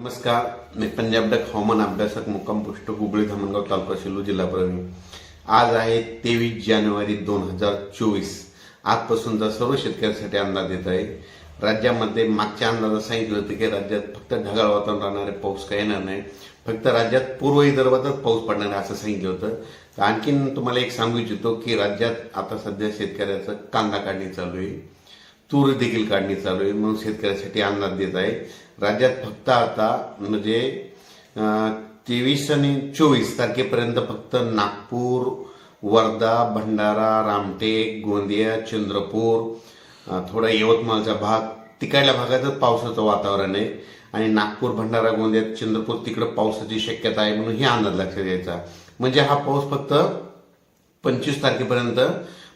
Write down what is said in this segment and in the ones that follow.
नमस्कार मी पंजाब डक हवामान अभ्यासक मुक्काम पोस्ट हुबळी धामणगाव तालुका सेलू जिल्हा परभणी. आज आहे तेवीस जानेवारी दोन हजार चोवीस. आजपासूनचा सर्व शेतकऱ्यांसाठी अंदाज येत आहे. राज्यामध्ये मागच्या अंदाजात सांगितलं होतं की राज्यात फक्त ढगाळ वातावरण राहणारे पाऊस काही येणार नाही. फक्त राज्यात पूर्व विदर्भातच पाऊस पडणार आहे असं सांगितलं होतं. तर आणखीन तुम्हाला एक सांगू इच्छितो की राज्यात आता सध्या शेतकऱ्याचं कांदा काढणी चालू आहे. तूर देखील काढणी चालू आहे म्हणून शेतकऱ्यासाठी अंदाज देत आहे. राज्यात फक्त आता म्हणजे तेवीस आणि चोवीस तारखेपर्यंत फक्त नागपूर वर्धा भंडारा रामटेक गोंदिया चंद्रपूर थोडा यवतमाळचा भाग तिकडल्या भागातच पावसाचं वातावरण आहे. आणि नागपूर भंडारा गोंदिया चंद्रपूर तिकडं पावसाची शक्यता आहे म्हणून हे अंदाज लक्षात घ्यायचा म्हणजे हा पाऊस फक्त पंचवीस तारखेपर्यंत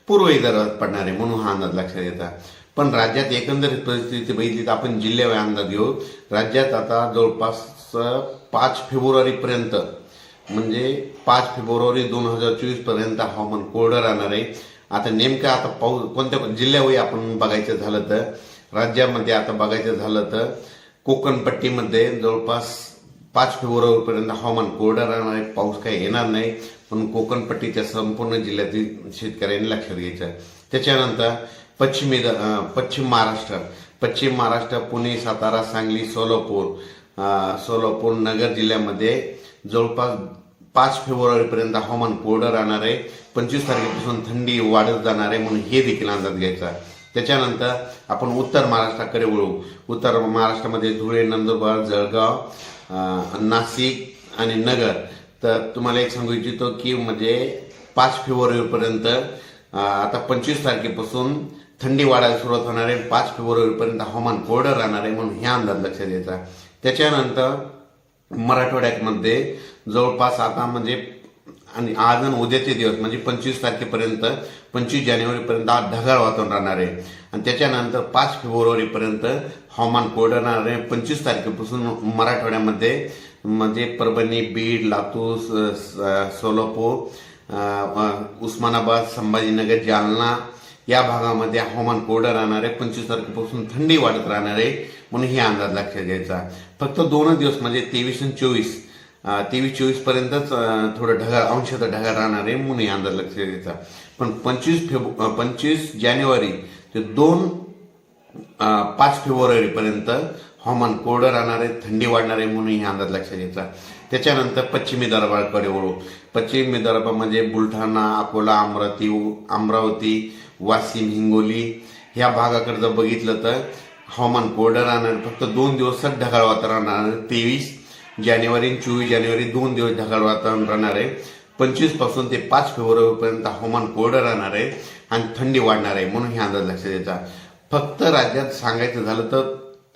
पूर्व विदर्भात पडणार आहे म्हणून हा अंदाज लक्षात येतात पण राज्यात एकंदरीत परिस्थिती बघितली तर आपण जिल्ह्यावर अंदाज घेऊ. राज्यात आता जवळपास पाच फेब्रुवारीपर्यंत म्हणजे पाच फेब्रुवारी दोन हजार चोवीसपर्यंत हवामान कोरडं राहणार आहे. आता नेमकं आता पाऊस कोणत्या जिल्ह्यावर आपण बघायचं झालं तर राज्यामध्ये आता बघायचं झालं तर कोकणपट्टीमध्ये जवळपास पाच फेब्रुवारीपर्यंत हवामान कोरडं राहणार आहे. पाऊस काही येणार नाही. म्हणून कोकणपट्टीच्या संपूर्ण जिल्ह्यातील शेतकऱ्यांनी लक्षात घ्यायचं त्याच्यानंतर पश्चिमी पश्चिम महाराष्ट्र. पश्चिम महाराष्ट्र पुणे सातारा सांगली सोलापूर. सोलापूर नगर जिल्ह्यामध्ये जवळपास पाच फेब्रुवारीपर्यंत हवामान कोरडं राहणार आहे. पंचवीस तारखेपासून थंडी वाढत जाणार आहे म्हणून हे देखील अंदाज घ्यायचा त्याच्यानंतर आपण उत्तर महाराष्ट्राकडे वळू. उत्तर महाराष्ट्रामध्ये धुळे नंदुरबार जळगाव नाशिक आणि नगर. तर तुम्हाला एक सांगू इच्छितो की म्हणजे पाच फेब्रुवारीपर्यंत आता पंचवीस तारखेपासून थंडी वाढायला सुरुवात होणार आहे. पाच फेब्रुवारीपर्यंत हवामान कोरडं राहणार आहे म्हणून हे अंदाज लक्षात घ्यायचा. त्याच्यानंतर मराठवाड्यामध्ये जवळपास आता म्हणजे आणि आज आणि उद्याचे दिवस म्हणजे पंचवीस तारखेपर्यंत पंचवीस जानेवारीपर्यंत आज ढगाळ वातावरण राहणार आहे. आणि त्याच्यानंतर पाच फेब्रुवारीपर्यंत हवामान कोरडं राहणार आहे. पंचवीस तारखेपासून मराठवाड्यामध्ये म्हणजे परभणी बीड लातूर स- सोलापूर उस्मानाबाद संभाजीनगर जालना या भागामध्ये हवामान कोरडं राहणार आहे. पंचवीस तारखेपासून थंडी वाढत राहणार आहे. म्हणून हे अंदाज लक्षात घ्यायचा. फक्त दोनच दिवस म्हणजे तेवीस आणि चोवीस तेवीस चोवीस पर्यंतच थोडं ढगाळ अंशतः ढगाळ राहणार आहे म्हणून हे अंदाज लक्षात घ्यायचा पण पंचवीस फेब्रु पंचवीस जानेवारी ते दोन पाच फेब्रुवारी पर्यंत हवामान कोरडं राहणार आहे थंडी वाढणार आहे म्हणून हे अंदाज लक्षात घ्यायचा त्याच्यानंतर पश्चिमी दरबारकडे वळू. पश्चिमी दरबार म्हणजे बुलढाणा अकोला अमरावती अमरावती वाशिम हिंगोली ह्या भागाकडे जर बघितलं तर हवामान कोरडं राहणार फक्त दोन दिवसात ढगाळ वातावरण राहणार तेवीस जानेवारी चोवीस जानेवारी दोन दिवस ढगाळ वातावरण राहणार आहे. पंचवीसपासून ते पाच फेब्रुवारीपर्यंत हवामान कोरडं राहणार आहे आणि थंडी वाढणार आहे म्हणून हे अंदाज लक्षात द्यायचा फक्त राज्यात सांगायचं झालं तर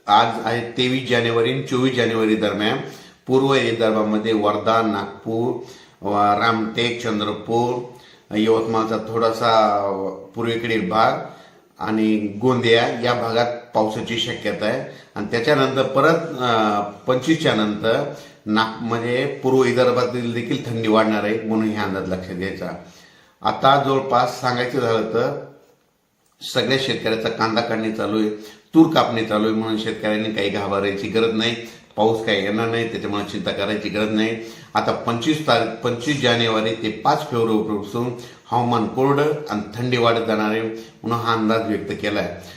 आज आहे तेवीस जानेवारी आणि चोवीस जानेवारी दरम्यान. पूर्व विदर्भामध्ये वर्धा नागपूर रामटेक चंद्रपूर यवतमाळचा थोडासा पूर्वेकडील भाग आणि गोंदिया या भागात पावसाची शक्यता आहे. आणि त्याच्यानंतर परत पंचवीसच्या नंतर नाग म्हणजे पूर्व विदर्भातील देखील थंडी वाढणार आहे म्हणून हे अंदाज लक्षात घ्यायचा. आता जवळपास सांगायचं झालं तर सगळ्या शेतकऱ्याचा कांदा काढणी चालू आहे तूर कापणी चालू आहे म्हणून शेतकऱ्यांनी काही घाबरायची गरज नाही पाऊस काही येणार नाही त्याच्यामुळे चिंता करायची गरज नाही. आता पंचवीस तारीख पंचवीस जानेवारी ते पाच फेब्रुवारीपासून हवामान कोरडं आणि थंडी वाढत जाणार आहे म्हणून हा अंदाज व्यक्त केला आहे